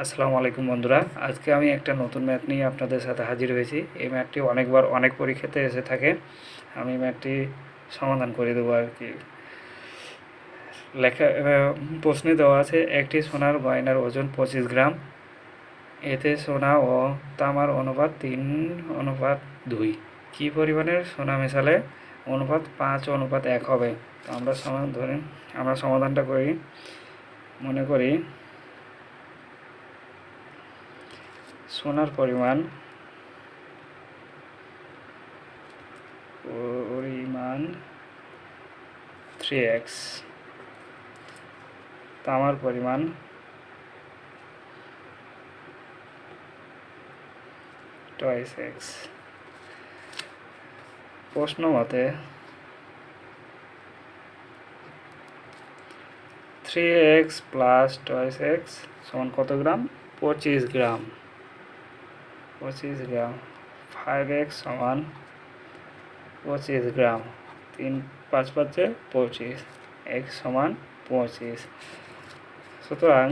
আসসালামু আলাইকুম বন্ধুরা। আজকে আমি একটা নতুন ম্যাথ নিয়ে আপনাদের সাথে হাজির হয়েছি। এই ম্যাথটি অনেকবার অনেক পরীক্ষাতে এসে থাকে। আমি ম্যাথটি সমাধান করে দেবো আর কি। লেখা প্রশ্নে দেওয়া আছে, একটি সোনার গয়নার ওজন পঁচিশ গ্রাম। এতে সোনা ও তামার অনুপাত তিন, অনুপাত দুই। কী পরিমাণের সোনা মেশালে অনুপাত পাঁচ, অনুপাত এক হবে? তো আমরা সমাধান ধরে, আমরা সমাধানটা করি, মনে করি সোনার পরিমাণ। পরিমাণ থ্রি এক্স তামার পরিমাণ টয়েস এক্স প্রশ্ন মতে three x plus twice x সমান কত গ্রাম? পঁচিশ গ্রাম। পঁচিশ গ্রাম। ফাইভ এক্স সমান পঁচিশ গ্রাম। তিন পাঁচ পাঁচে পঁচিশ। এক্স সমান পঁচিশ। সুতরাং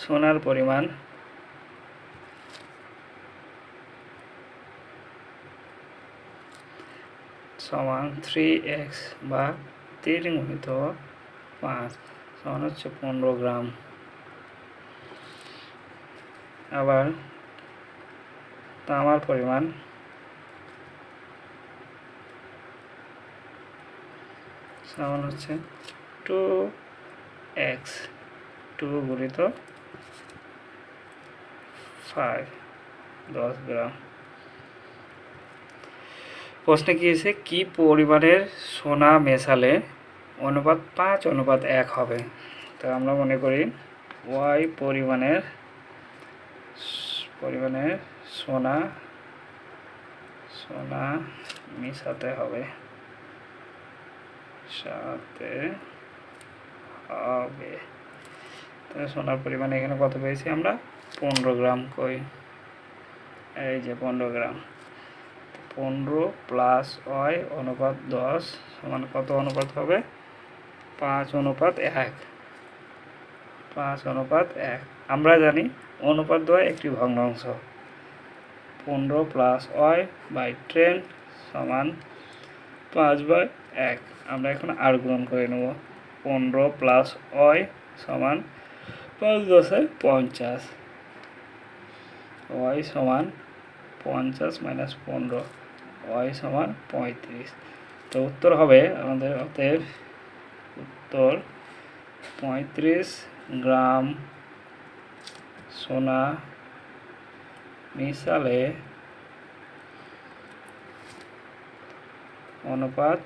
সোনার পরিমাণ সমান থ্রি এক্স বা তিন গুণিত পাঁচ। সমান হচ্ছে পনেরো গ্রাম। আবার তামার পরিমাণ। সমান হচ্ছে টু এক্স টু গুণিত ফাইভ দশ গ্রাম। প্রশ্নে কি এসে কি পরিমাণের সোনা মেশালে অনুপাত পাঁচ, অনুপাত এক হবে? তো আমরা মনে করি ওয়াই পরিমাণের পরিমাণের সোনা সোনা মিশাতে হবে। সাথে হবে। তাহলে সোনার পরিমাণ এখানে কত পেয়েছি আমরা? পনেরো গ্রাম কই? এই যে পনেরো গ্রাম। পনেরো প্লাস ওয়াই অনুপাত দশ সমান কত অনুপাত হবে? পাঁচ অনুপাত এক। পাঁচ অনুপাত এক। আমরা জানি অনুপাত দেওয়া একটি ভগ্নাংশ। পনেরো প্লাস ওয়াই বাই টেন সমান পাঁচ বাই এক। আমরা এখন আর গ্রহণ করে নেব। পনেরো প্লাস ওয়াই সমান পাঁচ দশে পঞ্চাশ। ওয়াই সমান পঞ্চাশ মাইনাস পনেরো। ওয়াই সমান পঁয়ত্রিশ। তো উত্তর হবে আমাদের অতএব উত্তর পঁয়ত্রিশ গ্রাম সোনা মিশালে অনুপাত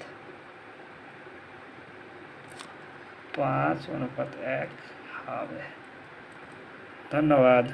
পাঁচ অনুপাত এক হবে। ধন্যবাদ।